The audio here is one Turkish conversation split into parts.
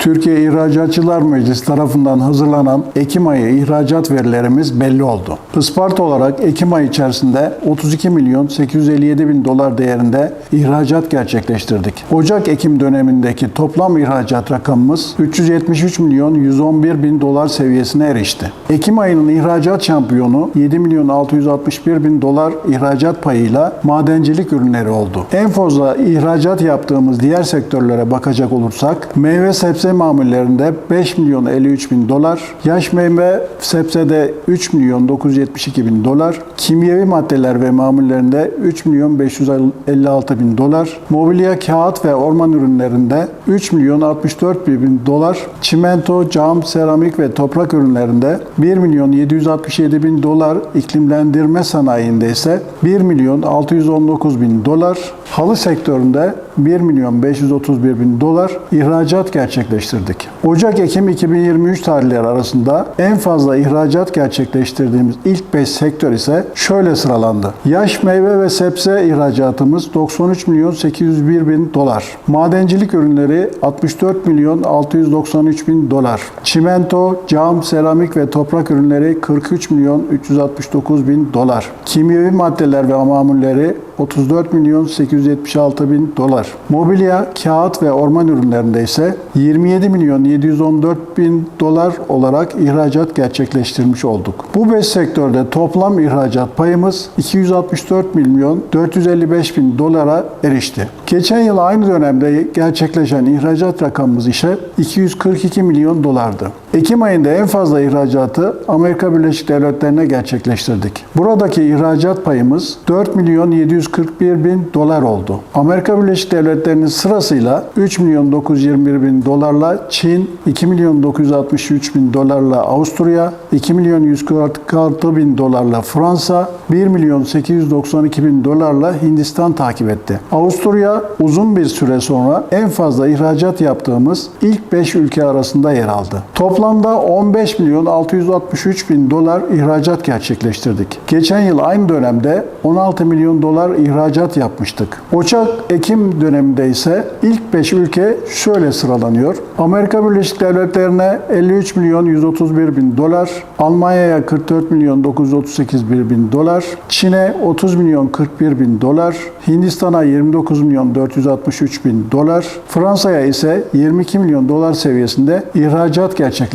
Türkiye İhracatçılar Meclisi tarafından hazırlanan Ekim ayı ihracat verilerimiz belli oldu. Isparta olarak Ekim ayı içerisinde 32 milyon 857 bin dolar değerinde ihracat gerçekleştirdik. Ocak-Ekim dönemindeki toplam ihracat rakamımız 373 milyon 111 bin dolar seviyesine erişti. Ekim ayının ihracat şampiyonu 7 milyon 661 bin dolar ihracat payıyla madencilik ürünleri oldu. En fazla ihracat yaptığımız diğer sektörlere bakacak olursak meyve sebze mamullerinde 5 milyon 53 bin dolar, yaş meyve sebzede 3 milyon 972 bin dolar, kimyevi maddeler ve mamullerinde 3 milyon 556 bin dolar, mobilya, kağıt ve orman ürünlerinde 3 milyon 64 bin dolar, çimento, cam, seramik ve toprak ürünlerinde 1 milyon 767 bin dolar, iklimlendirme sanayinde ise 1 milyon 619 bin dolar, halı sektöründe 1 milyon 531 bin dolar ihracat gerçekleştirdik. Ocak-Ekim 2023 tarihleri arasında en fazla ihracat gerçekleştirdiğimiz ilk 5 sektör ise şöyle sıralandı. Yaş meyve ve sebze ihracatımız 93 milyon 801 bin dolar. Madencilik ürünleri 64 milyon 693 bin dolar. Çimento, cam, seramik ve toprak ürünleri 43 milyon 369 bin dolar. Kimyevi maddeler ve mamulleri 34 milyon 876 bin dolar. Mobilya, kağıt ve orman ürünlerinde ise 27 milyon 714 bin dolar olarak ihracat gerçekleştirmiş olduk. Bu 5 sektörde toplam ihracat payımız 264 milyon 455 bin dolara erişti. Geçen yıl aynı dönemde gerçekleşen ihracat rakamımız ise 242 milyon dolardı. Ekim ayında en fazla ihracatı Amerika Birleşik Devletleri'ne gerçekleştirdik. Buradaki ihracat payımız 4 milyon 741 bin dolar oldu. Amerika Birleşik Devletleri'nin sırasıyla 3 milyon 921 bin dolarla Çin, 2 milyon 963 bin dolarla Avusturya, 2 milyon 146 bin dolarla Fransa, 1 milyon 892 bin dolarla Hindistan takip etti. Avusturya uzun bir süre sonra en fazla ihracat yaptığımız ilk 5 ülke arasında yer aldı. Toplamda 15 milyon 663 bin dolar ihracat gerçekleştirdik. Geçen yıl aynı dönemde 16 milyon dolar ihracat yapmıştık. Ocak-Ekim döneminde ise ilk 5 ülke şöyle sıralanıyor. Amerika Birleşik Devletleri'ne 53 milyon 131 bin dolar, Almanya'ya 44 milyon 938 bin dolar, Çin'e 30 milyon 41 bin dolar, Hindistan'a 29 milyon 463 bin dolar, Fransa'ya ise 22 milyon dolar seviyesinde ihracat gerçekleştirdik.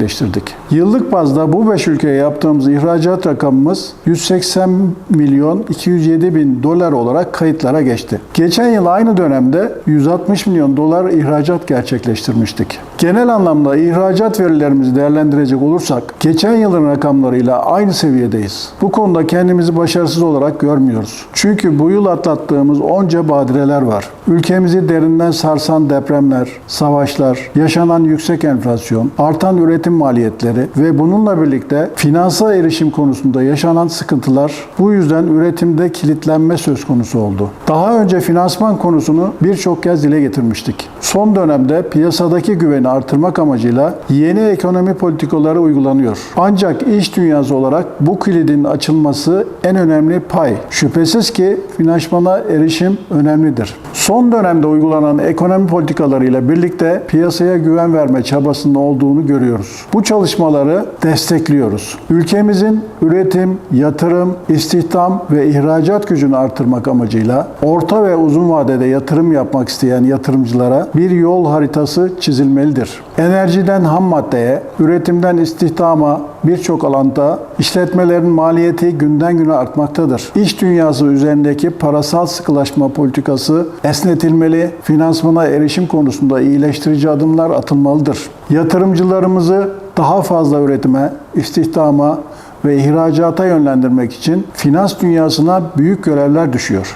Yıllık bazda bu 5 ülkeye yaptığımız ihracat rakamımız 180 milyon 207 bin dolar olarak kayıtlara geçti. Geçen yıl aynı dönemde 160 milyon dolar ihracat gerçekleştirmiştik. Genel anlamda ihracat verilerimizi değerlendirecek olursak geçen yılın rakamlarıyla aynı seviyedeyiz. Bu konuda kendimizi başarısız olarak görmüyoruz. Çünkü bu yıl atlattığımız onca badireler var. Ülkemizi derinden sarsan depremler, savaşlar, yaşanan yüksek enflasyon, artan üretim maliyetleri ve bununla birlikte finansa erişim konusunda yaşanan sıkıntılar bu yüzden üretimde kilitlenme söz konusu oldu. Daha önce finansman konusunu birçok kez dile getirmiştik. Son dönemde piyasadaki güveni artırmak amacıyla yeni ekonomi politikaları uygulanıyor. Ancak iş dünyası olarak bu kilidin açılması en önemli pay. Şüphesiz ki finansmana erişim önemlidir. Son dönemde uygulanan ekonomi politikalarıyla birlikte piyasaya güven verme çabasında olduğunu görüyoruz. Bu çalışmaları destekliyoruz. Ülkemizin üretim, yatırım, istihdam ve ihracat gücünü artırmak amacıyla orta ve uzun vadede yatırım yapmak isteyen yatırımcılara bir yol haritası çizilmelidir. Enerjiden ham maddeye, üretimden istihdama birçok alanda işletmelerin maliyeti günden güne artmaktadır. İş dünyası üzerindeki parasal sıkılaşma politikası esnetilmeli, finansmana erişim konusunda iyileştirici adımlar atılmalıdır. Yatırımcılarımızı daha fazla üretime, istihdama ve ihracata yönlendirmek için finans dünyasına büyük görevler düşüyor.